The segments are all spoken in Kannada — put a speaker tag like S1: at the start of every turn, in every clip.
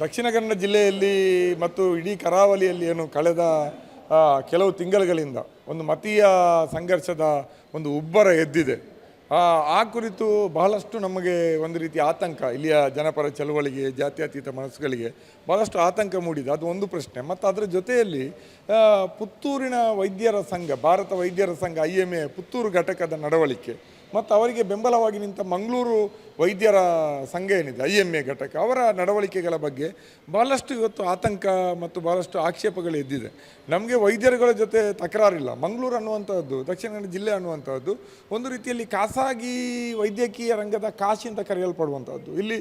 S1: ದಕ್ಷಿಣ ಕನ್ನಡ ಜಿಲ್ಲೆಯಲ್ಲಿ ಮತ್ತು ಇಡೀ ಕರಾವಳಿಯಲ್ಲಿ ಏನು ಕಳೆದ ಕೆಲವು ತಿಂಗಳುಗಳಿಂದ ಒಂದು ಮತೀಯ ಸಂಘರ್ಷದ ಒಂದು ಉಬ್ಬರ ಎದ್ದಿದೆ. ಆ, ಆ ಕುರಿತು ಬಹಳಷ್ಟು ನಮಗೆ ಒಂದು ರೀತಿ ಆತಂಕ ಇಲ್ಲಿಯ ಜನಪರ ಚಳುವಳಿಗೆ ಜಾತ್ಯತೀತ ಮನಸ್ಸುಗಳಿಗೆ ಬಹಳಷ್ಟು ಆತಂಕ ಮೂಡಿದೆ. ಅದು ಒಂದು ಪ್ರಶ್ನೆ. ಮತ್ತು ಅದರ ಜೊತೆಯಲ್ಲಿ ಪುತ್ತೂರಿನ ವೈದ್ಯರ ಸಂಘ ಭಾರತ ವೈದ್ಯರ ಸಂಘ ಐ ಎಂ ಎ ಪುತ್ತೂರು ಘಟಕದ ನಡವಳಿಕೆ. ಮತ್ತು ಅವರಿಗೆ ಬೆಂಬಲವಾಗಿ ನಿಂತ ಮಂಗಳೂರು ವೈದ್ಯರ ಸಂಘ ಏನಿದೆ, ಐ ಎಂ ಎ ಘಟಕ, ಅವರ ನಡವಳಿಕೆಗಳ ಬಗ್ಗೆ ಭಾಳಷ್ಟು ಇವತ್ತು ಆತಂಕ ಮತ್ತು ಭಾಳಷ್ಟು ಆಕ್ಷೇಪಗಳು ಎದ್ದಿದೆ. ನಮಗೆ ವೈದ್ಯರುಗಳ ಜೊತೆ ತಕರಾರಿಲ್ಲ. ಮಂಗಳೂರು ಅನ್ನುವಂಥದ್ದು, ದಕ್ಷಿಣ ಕನ್ನಡ ಜಿಲ್ಲೆ ಅನ್ನುವಂಥದ್ದು ಒಂದು ರೀತಿಯಲ್ಲಿ ಖಾಸಗಿ ವೈದ್ಯಕೀಯ ರಂಗದ ಕಾಶಿ ಅಂತ ಕರೆಯಲ್ಪಡುವಂಥದ್ದು. ಇಲ್ಲಿ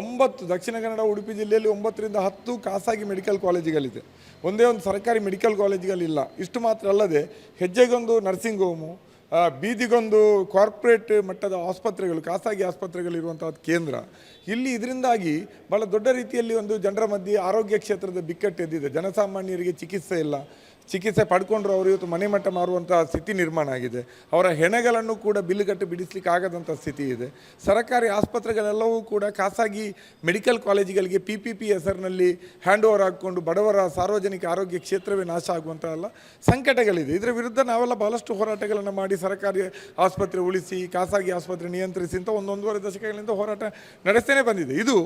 S1: ಒಂಬತ್ತು ದಕ್ಷಿಣ ಕನ್ನಡ, ಉಡುಪಿ ಜಿಲ್ಲೆಯಲ್ಲಿ ಒಂಬತ್ತರಿಂದ ಹತ್ತು ಖಾಸಗಿ ಮೆಡಿಕಲ್ ಕಾಲೇಜುಗಳಿದೆ. ಒಂದೇ ಒಂದು ಸರ್ಕಾರಿ ಮೆಡಿಕಲ್ ಕಾಲೇಜುಗಳಿಲ್ಲ. ಇಷ್ಟು ಮಾತ್ರ ಅಲ್ಲದೆ ಹೆಜ್ಜೆಗೊಂದು ನರ್ಸಿಂಗ್ ಹೋಮು ಬೀದಿಗೊಂದು ಕಾರ್ಪೊರೇಟ್ ಮಟ್ಟದ ಆಸ್ಪತ್ರೆಗಳು, ಖಾಸಗಿ ಆಸ್ಪತ್ರೆಗಳಿರುವಂತಹ ಕೇಂದ್ರ. ಇಲ್ಲಿ ಇದರಿಂದಾಗಿ ಭಾಳ ದೊಡ್ಡ ರೀತಿಯಲ್ಲಿ ಒಂದು ಜನರ ಮಧ್ಯೆ ಆರೋಗ್ಯ ಕ್ಷೇತ್ರದ ಬಿಕ್ಕಟ್ಟು ಎದ್ದಿದೆ. ಜನಸಾಮಾನ್ಯರಿಗೆ ಚಿಕಿತ್ಸೆ ಇಲ್ಲ. ಚಿಕಿತ್ಸೆ ಪಡ್ಕೊಂಡ್ರು ಅವರು ಇವತ್ತು ಮನೆ ಮಟ್ಟ ಮಾರುವಂಥ ಸ್ಥಿತಿ ನಿರ್ಮಾಣ ಆಗಿದೆ. ಅವರ ಹೆಣೆಗಳನ್ನು ಕೂಡ ಬಿಲ್ ಕಟ್ಟಿ ಬಿಡಿಸ್ಲಿಕ್ಕೆ ಆಗದಂಥ ಸ್ಥಿತಿ ಇದೆ. ಸರ್ಕಾರಿ ಆಸ್ಪತ್ರೆಗಳೆಲ್ಲವೂ ಕೂಡ ಖಾಸಗಿ ಮೆಡಿಕಲ್ ಕಾಲೇಜುಗಳಿಗೆ ಪಿ ಪಿ ಪಿ ಹೆಸರಿನಲ್ಲಿ ಹ್ಯಾಂಡ್ ಓವರ್ ಹಾಕ್ಕೊಂಡು ಬಡವರ ಸಾರ್ವಜನಿಕ ಆರೋಗ್ಯ ಕ್ಷೇತ್ರವೇ ನಾಶ ಆಗುವಂಥ ಎಲ್ಲ ಸಂಕಟಗಳಿದೆ. ಇದರ ವಿರುದ್ಧ ನಾವೆಲ್ಲ ಬಹಳಷ್ಟು ಹೋರಾಟಗಳನ್ನು ಮಾಡಿ ಸರ್ಕಾರಿ ಆಸ್ಪತ್ರೆ ಉಳಿಸಿ, ಖಾಸಗಿ ಆಸ್ಪತ್ರೆ ನಿಯಂತ್ರಿಸಿ ಅಂತ ಒಂದು ಒಂದೂವರೆ ದಶಕಗಳಿಂದ ಹೋರಾಟ ನಡೆಸ್ತೇನೆ ಬಂದಿದೆ. ಇದು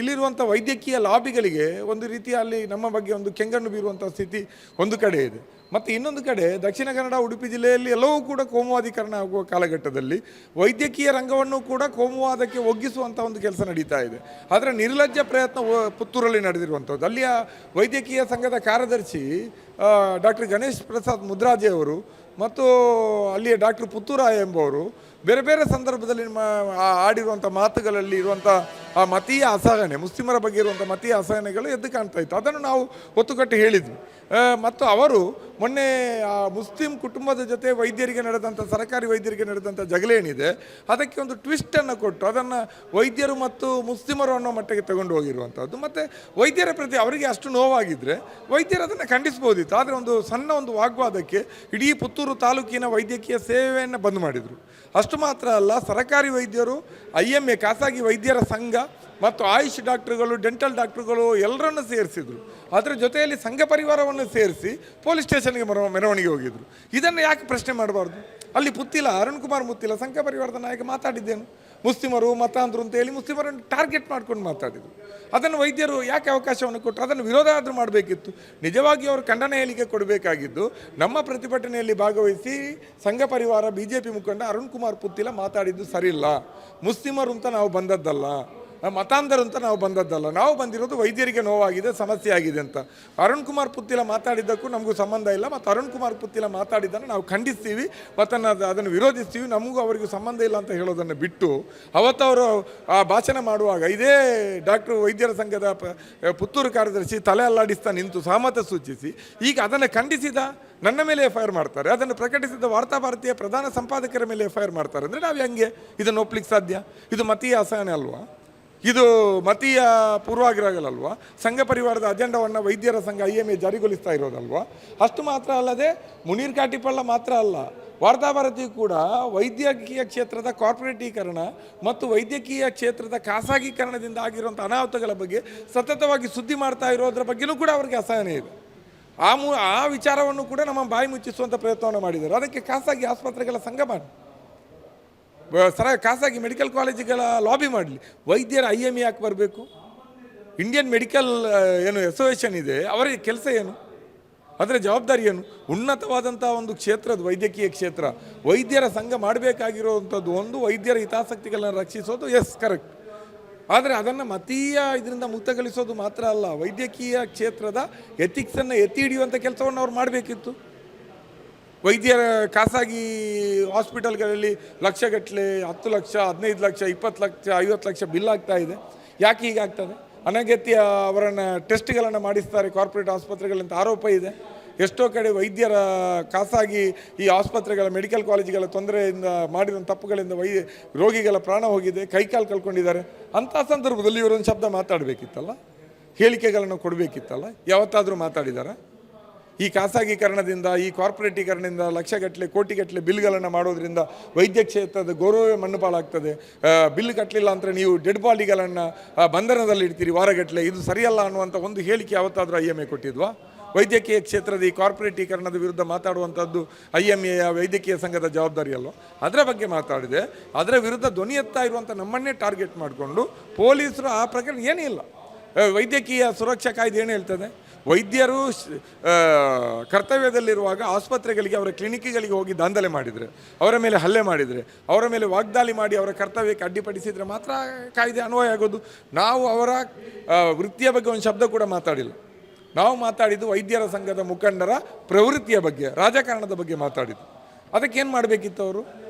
S1: ಇಲ್ಲಿರುವಂಥ ವೈದ್ಯಕೀಯ ಲಾಬಿಗಳಿಗೆ ಒಂದು ರೀತಿಯಲ್ಲಿ ನಮ್ಮ ಬಗ್ಗೆ ಒಂದು ಕೆಂಗಣ್ಣು ಬೀರುವಂಥ ಸ್ಥಿತಿ ಒಂದು ಇದೆ. ಮತ್ತು ಇನ್ನೊಂದು ಕಡೆ ದಕ್ಷಿಣ ಕನ್ನಡ, ಉಡುಪಿ ಜಿಲ್ಲೆಯಲ್ಲಿ ಎಲ್ಲವೂ ಕೂಡ ಕೋಮುವಾದೀಕರಣ ಆಗುವ ಕಾಲಘಟ್ಟದಲ್ಲಿ ವೈದ್ಯಕೀಯ ರಂಗವನ್ನು ಕೂಡ ಕೋಮುವಾದಕ್ಕೆ ಒಗ್ಗಿಸುವಂಥ ಒಂದು ಕೆಲಸ ನಡೀತಾ ಇದೆ. ಆದರೆ ನಿರ್ಲಜ್ಜ ಪ್ರಯತ್ನ ಪುತ್ತೂರಲ್ಲಿ ನಡೆದಿರುವಂಥದ್ದು. ಅಲ್ಲಿಯ ವೈದ್ಯಕೀಯ ಸಂಘದ ಕಾರ್ಯದರ್ಶಿ ಡಾಕ್ಟರ್ ಗಣೇಶ್ ಪ್ರಸಾದ್ ಮುದ್ರಾಜೆ ಅವರು ಮತ್ತು ಅಲ್ಲಿಯ ಡಾಕ್ಟರ್ ಪುತ್ತೂರಾಯ ಎಂಬವರು ಬೇರೆ ಬೇರೆ ಸಂದರ್ಭದಲ್ಲಿ ಆಡಿರುವಂಥ ಮಾತುಗಳಲ್ಲಿ ಇರುವಂಥ ಆ ಮತೀಯ ಅಸಹನೆ, ಮುಸ್ಲಿಮರ ಬಗ್ಗೆ ಇರುವಂಥ ಮತೀಯ ಅಸಹನೆಗಳು ಎದ್ದು ಕಾಣ್ತಾ ಇತ್ತು. ಅದನ್ನು ನಾವು ಒತ್ತುಕಟ್ಟು ಹೇಳಿದ್ವಿ. ಮತ್ತು ಅವರು ಮೊನ್ನೆ ಆ ಮುಸ್ಲಿಂ ಕುಟುಂಬದ ಜೊತೆ ವೈದ್ಯರಿಗೆ ನಡೆದಂಥ ಸರ್ಕಾರಿ ವೈದ್ಯರಿಗೆ ನಡೆದಂಥ ಜಗಳ ಏನಿದೆ, ಅದಕ್ಕೆ ಒಂದು ಟ್ವಿಸ್ಟನ್ನು ಕೊಟ್ಟು ಅದನ್ನು ವೈದ್ಯರು ಮತ್ತು ಮುಸ್ಲಿಮರು ಅನ್ನೋ ಮಟ್ಟಿಗೆ ತಗೊಂಡು ಹೋಗಿರುವಂಥದ್ದು ಮತ್ತು ವೈದ್ಯರ ಪ್ರತಿ ಅವರಿಗೆ ಅಷ್ಟು ನೋವಾಗಿದ್ದರೆ ವೈದ್ಯರು ಅದನ್ನು ಖಂಡಿಸ್ಬೋದಿತ್ತು. ಆದರೆ ಒಂದು ಸಣ್ಣ ಒಂದು ವಾಗ್ವಾದಕ್ಕೆ ಇಡೀ ಪುತ್ತೂರು ತಾಲೂಕಿನ ವೈದ್ಯಕೀಯ ಸೇವೆಯನ್ನು ಬಂದ್ ಮಾಡಿದರು. ಅಷ್ಟು ಮಾತ್ರ ಅಲ್ಲ, ಸರಕಾರಿ ವೈದ್ಯರು, ಐ ಎಂ ಎ, ಖಾಸಗಿ ವೈದ್ಯರ ಸಂಘ ಮತ್ತು ಆಯುಷ್ ಡಾಕ್ಟ್ರುಗಳು, ಡೆಂಟಲ್ ಡಾಕ್ಟ್ರುಗಳು ಎಲ್ಲರನ್ನು ಸೇರಿಸಿದ್ರು. ಅದರ ಜೊತೆಯಲ್ಲಿ ಸಂಘ ಪರಿವಾರವನ್ನು ಸೇರಿಸಿ ಪೊಲೀಸ್ ಸ್ಟೇಷನ್ಗೆ ಮೆರವ ಮೆರವಣಿಗೆ ಹೋಗಿದ್ರು. ಇದನ್ನು ಯಾಕೆ ಪ್ರಶ್ನೆ ಮಾಡಬಾರ್ದು? ಅಲ್ಲಿ ಪುತ್ತಿಲ, ಅರುಣ್ ಕುಮಾರ್ ಮುತ್ತಿಲ್ಲ ಸಂಘ ಪರಿವಾರದ ನಾಯಕ ಮಾತಾಡಿದ್ದೇನು? ಮುಸ್ಲಿಮರು, ಮತಾಂಧರು ಅಂತ ಹೇಳಿ ಮುಸ್ಲಿಮರನ್ನು ಟಾರ್ಗೆಟ್ ಮಾಡ್ಕೊಂಡು ಮಾತಾಡಿದರು. ಅದನ್ನು ವೈದ್ಯರು ಯಾಕೆ ಅವಕಾಶವನ್ನು ಕೊಟ್ಟರು? ಅದನ್ನು ವಿರೋಧ ಆದರೂ ಮಾಡಬೇಕಿತ್ತು. ನಿಜವಾಗಿ ಅವರು ಖಂಡನೆ ಹೇಳಿಕೆ ಕೊಡಬೇಕಾಗಿದ್ದು, ನಮ್ಮ ಪ್ರತಿಭಟನೆಯಲ್ಲಿ ಭಾಗವಹಿಸಿ ಸಂಘ ಪರಿವಾರ ಬಿ ಜೆ ಪಿ ಮುಖಂಡ ಅರುಣ್ ಕುಮಾರ್ ಪುತ್ತಿಲ ಮಾತಾಡಿದ್ದು ಸರಿಯಿಲ್ಲ. ಮುಸ್ಲಿಮರು ಅಂತ ನಾವು ಬಂದದ್ದಲ್ಲ. ಮತಾಂಧರು ಅಂತ ನಾವು ಬಂದದ್ದಲ್ಲ. ನಾವು ಬಂದಿರೋದು ವೈದ್ಯರಿಗೆ ನೋವಾಗಿದೆ, ಸಮಸ್ಯೆ ಆಗಿದೆ ಅಂತ. ಅರುಣ್ ಕುಮಾರ್ ಪುತ್ತಿಲ ಮಾತಾಡಿದ್ದಕ್ಕೂ ನಮಗೂ ಸಂಬಂಧ ಇಲ್ಲ. ಮತ್ತು ಅರುಣ್ ಕುಮಾರ್ ಪುತ್ತಿಲ ಮಾತಾಡಿದ್ದನ್ನು ನಾವು ಖಂಡಿಸ್ತೀವಿ. ಅದು ಅದನ್ನು ವಿರೋಧಿಸ್ತೀವಿ. ನಮಗೂ ಅವರಿಗೂ ಸಂಬಂಧ ಇಲ್ಲ ಅಂತ ಹೇಳೋದನ್ನು ಬಿಟ್ಟು, ಅವತ್ತವರು ಆ ಭಾಷಣ ಮಾಡುವಾಗ ಇದೇ ಡಾಕ್ಟರ್ ವೈದ್ಯರ ಸಂಘದ ಪುತ್ತೂರು ಕಾರ್ಯದರ್ಶಿ ತಲೆ ಅಲ್ಲಾಡಿಸ್ತಾ ನಿಂತು ಸಹಮತ ಸೂಚಿಸಿ, ಈಗ ಅದನ್ನು ಖಂಡಿಸಿದ ನನ್ನ ಮೇಲೆ ಎಫ್ ಐ ಆರ್ ಮಾಡ್ತಾರೆ. ಅದನ್ನು ಪ್ರಕಟಿಸಿದ ವಾರ್ತಾ ಭಾರತೀಯ ಪ್ರಧಾನ ಸಂಪಾದಕರ ಮೇಲೆ ಎಫ್ ಐ ಆರ್ ಮಾಡ್ತಾರೆ. ಅಂದರೆ ನಾವು ಹೆಂಗೆ? ಇದನ್ನು ಒಪ್ಲಿಕ್ಕೆ ಸಾಧ್ಯ? ಇದು ಮತೀಯ ಅಸಹನೆ ಅಲ್ವಾ? ಇದು ಮತೀಯ ಪೂರ್ವಾಗ್ರಹಗಳಲ್ವಾ ಸಂಘ ಪರಿವಾರದ ಅಜೆಂಡಾವನ್ನು ವೈದ್ಯರ ಸಂಘ ಐ ಎಂ ಎ ಜಾರಿಗೊಳಿಸ್ತಾ ಇರೋದಲ್ವಾ? ಅಷ್ಟು ಮಾತ್ರ ಅಲ್ಲದೆ ಮುನೀರ್ ಕಾಟಿಪಳ್ಳ ಮಾತ್ರ ಅಲ್ಲ ವಾರ್ತಾಭಾರತಿ ಕೂಡ ವೈದ್ಯಕೀಯ ಕ್ಷೇತ್ರದ ಕಾರ್ಪೊರೇಟೀಕರಣ ಮತ್ತು ವೈದ್ಯಕೀಯ ಕ್ಷೇತ್ರದ ಖಾಸಗೀಕರಣದಿಂದ ಆಗಿರುವಂಥ ಅನಾಹುತಗಳ ಬಗ್ಗೆ ಸತತವಾಗಿ ಸುದ್ದಿ ಮಾಡ್ತಾ ಇರೋದ್ರ ಬಗ್ಗೆಯೂ ಕೂಡ ಅವರಿಗೆ ಅಸಹನೆ ಇದೆ. ಆ ಮೂ, ಆ ವಿಚಾರವನ್ನು ಕೂಡ ನಮ್ಮ ಬಾಯಿ ಮುಚ್ಚಿಸುವಂಥ ಪ್ರಯತ್ನವನ್ನು ಮಾಡಿದ್ದಾರೆ. ಅದಕ್ಕೆ ಖಾಸಗಿ ಆಸ್ಪತ್ರೆಗಳ ಸಂಘ ಮಾಡಿ ಸರ ಖಾಸಗಿ ಮೆಡಿಕಲ್ ಕಾಲೇಜುಗಳ ಲಾಬಿ ಮಾಡಲಿ. ವೈದ್ಯರ ಐ ಎಂ ಯಾಕೆ ಬರಬೇಕು? ಇಂಡಿಯನ್ ಮೆಡಿಕಲ್ ಏನು ಅಸೋಸಿಯೇಷನ್ ಇದೆ ಅವರ ಕೆಲಸ ಏನು? ಅದರ ಜವಾಬ್ದಾರಿ ಏನು? ಉನ್ನತವಾದಂಥ ಒಂದು ಕ್ಷೇತ್ರದ ವೈದ್ಯಕೀಯ ಕ್ಷೇತ್ರ. ವೈದ್ಯರ ಸಂಘ ಮಾಡಬೇಕಾಗಿರುವಂಥದ್ದು ಒಂದು, ವೈದ್ಯರ ಹಿತಾಸಕ್ತಿಗಳನ್ನು ರಕ್ಷಿಸೋದು ಎಸ್ ಕರೆಕ್ಟ್ ಆದರೆ ಅದನ್ನು ಮತೀಯ ಇದರಿಂದ ಮುಕ್ತಗೊಳಿಸೋದು ಮಾತ್ರ ಅಲ್ಲ, ವೈದ್ಯಕೀಯ ಕ್ಷೇತ್ರದ ಎಥಿಕ್ಸನ್ನು ಎತ್ತಿ ಹಿಡಿಯುವಂಥ ಕೆಲಸವನ್ನು ಅವ್ರು ಮಾಡಬೇಕಿತ್ತು. ವೈದ್ಯರ ಖಾಸಗಿ ಹಾಸ್ಪಿಟಲ್ಗಳಲ್ಲಿ ಲಕ್ಷಗಟ್ಟಲೆ ಹತ್ತು ಲಕ್ಷ, ಹದಿನೈದು ಲಕ್ಷ, ಇಪ್ಪತ್ತು ಲಕ್ಷ, ಐವತ್ತು ಲಕ್ಷ ಬಿಲ್ ಆಗ್ತಾ ಇದೆ. ಯಾಕೆ ಹೀಗಾಗ್ತದೆ ಅನಗತ್ಯ ಅವರನ್ನು ಟೆಸ್ಟ್ಗಳನ್ನು ಮಾಡಿಸ್ತಾರೆ ಕಾರ್ಪೊರೇಟ್ ಆಸ್ಪತ್ರೆಗಳಂತ ಆರೋಪ ಇದೆ. ಎಷ್ಟೋ ಕಡೆ ವೈದ್ಯರ ಖಾಸಗಿ ಈ ಆಸ್ಪತ್ರೆಗಳ, ಮೆಡಿಕಲ್ ಕಾಲೇಜುಗಳ ತೊಂದರೆಯಿಂದ ಮಾಡಿರೋ ತಪ್ಪುಗಳಿಂದ ವೈ ರೋಗಿಗಳ ಪ್ರಾಣ ಹೋಗಿದೆ, ಕೈಕಾಲು ಕಳ್ಕೊಂಡಿದ್ದಾರೆ. ಅಂಥ ಸಂದರ್ಭದಲ್ಲಿ ಇವರೊಂದು ಶಬ್ದ ಮಾತಾಡಬೇಕಿತ್ತಲ್ಲ? ಹೇಳಿಕೆಗಳನ್ನು ಕೊಡಬೇಕಿತ್ತಲ್ಲ? ಯಾವತ್ತಾದರೂ ಮಾತಾಡಿದಾರ? ಈ ಖಾಸಗೀಕರಣದಿಂದ, ಈ ಕಾರ್ಪೊರೇಟೀಕರಣದಿಂದ ಲಕ್ಷಗಟ್ಟಲೆ, ಕೋಟಿಗಟ್ಟಲೆ ಬಿಲ್ಗಳನ್ನು ಮಾಡೋದ್ರಿಂದ ವೈದ್ಯ ಕ್ಷೇತ್ರದ ಗೌರವವೇ ಮಣ್ಣುಪಾಲಾಗ್ತದೆ ಬಿಲ್ ಕಟ್ಟಲಿಲ್ಲ ಅಂದರೆ ನೀವು ಡೆಡ್ ಬಾಡಿಗಳನ್ನು ಬಂಧನದಲ್ಲಿ ಇಡ್ತೀರಿ ವಾರಗಟ್ಟಲೆ. ಇದು ಸರಿಯಲ್ಲ ಅನ್ನುವಂಥ ಒಂದು ಹೇಳಿಕೆ ಯಾವತ್ತಾದರೂ ಐ ಎಂ ಎ ಕೊಟ್ಟಿದ್ವಾ? ವೈದ್ಯಕೀಯ ಕ್ಷೇತ್ರದ ಈ ಕಾರ್ಪೊರೇಟೀಕರಣದ ವಿರುದ್ಧ ಮಾತಾಡುವಂಥದ್ದು ಐ ಎಂ ಎಯ ವೈದ್ಯಕೀಯ ಸಂಘದ ಜವಾಬ್ದಾರಿ ಅಲ್ವ? ಅದರ ಬಗ್ಗೆ ಮಾತಾಡಿದೆ. ಅದರ ವಿರುದ್ಧ ಧ್ವನಿ ಎತ್ತಾ ಇರುವಂಥ ನಮ್ಮನ್ನೇ ಟಾರ್ಗೆಟ್ ಮಾಡಿಕೊಂಡು ಪೊಲೀಸರು ಆ ಪ್ರಕರಣ ಏನಿಲ್ಲ ಇಲ್ಲ. ವೈದ್ಯಕೀಯ ಸುರಕ್ಷಾ ಕಾಯ್ದೆ ಏನು ಹೇಳ್ತದೆ? ವೈದ್ಯರು ಕರ್ತವ್ಯದಲ್ಲಿರುವಾಗ ಆಸ್ಪತ್ರೆಗಳಿಗೆ, ಅವರ ಕ್ಲಿನಿಕ್ಗಳಿಗೆ ಹೋಗಿ ದಾಂಧಲೆ ಮಾಡಿದರೆ. ಅವರ ಮೇಲೆ ಹಲ್ಲೆ ಮಾಡಿದರೆ. ಅವರ ಮೇಲೆ ವಾಗ್ದಾಳಿ ಮಾಡಿ ಅವರ ಕರ್ತವ್ಯಕ್ಕೆ ಅಡ್ಡಿಪಡಿಸಿದರೆ ಮಾತ್ರ ಕಾಯ್ದೆ ಅನ್ವಯ ಆಗೋದು. ನಾವು ಅವರ ವೃತ್ತಿಯ ಬಗ್ಗೆ ಒಂದು ಶಬ್ದ ಕೂಡ ಮಾತಾಡಿಲ್ಲ. ನಾವು ಮಾತಾಡಿದ್ದು ವೈದ್ಯರ ಸಂಘದ ಮುಖಂಡರ ಪ್ರವೃತ್ತಿಯ ಬಗ್ಗೆ, ರಾಜಕಾರಣದ ಬಗ್ಗೆ ಮಾತಾಡಿದ್ದು. ಅದಕ್ಕೇನು ಮಾಡಬೇಕಿತ್ತು ಅವರು?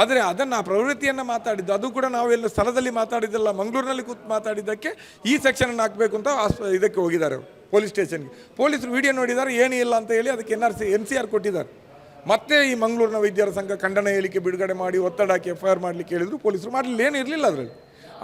S1: ಆದರೆ ಅದನ್ನು ಆ ಪ್ರವೃತ್ತಿಯನ್ನು ಮಾತಾಡಿದ್ದು, ಅದು ಕೂಡ ನಾವೆಲ್ಲ ಸ್ಥಳದಲ್ಲಿ ಮಾತಾಡಿದ್ದಲ್ಲ, ಮಂಗಳೂರಿನಲ್ಲಿ ಕೂತು ಮಾತಾಡಿದ್ದಕ್ಕೆ ಈ ಸೆಕ್ಷನನ್ನು ಹಾಕಬೇಕು ಅಂತ ಇದಕ್ಕೆ ಹೋಗಿದ್ದಾರೆ ಪೊಲೀಸ್ ಸ್ಟೇಷನ್ಗೆ. ಪೊಲೀಸರು ವಿಡಿಯೋ ನೋಡಿದ್ದಾರೆ, ಏನೂ ಇಲ್ಲ ಅಂತ ಹೇಳಿ ಅದಕ್ಕೆ N R C, N C R ಕೊಟ್ಟಿದ್ದಾರೆ. ಮತ್ತೆ ಈ ಮಂಗಳೂರಿನ ವೈದ್ಯರ ಸಂಘ ಖಂಡನ ಹೇಳಿಕೆ ಬಿಡುಗಡೆ ಮಾಡಿ ಒತ್ತಡ ಹಾಕಿ ಎಫ್ ಐ ಆರ್ ಮಾಡಲಿಕ್ಕೆ ಹೇಳಿದ್ರು, ಪೊಲೀಸರು ಮಾಡಲಿಲ್ಲ, ಏನು ಇರಲಿಲ್ಲ ಅದರಲ್ಲಿ.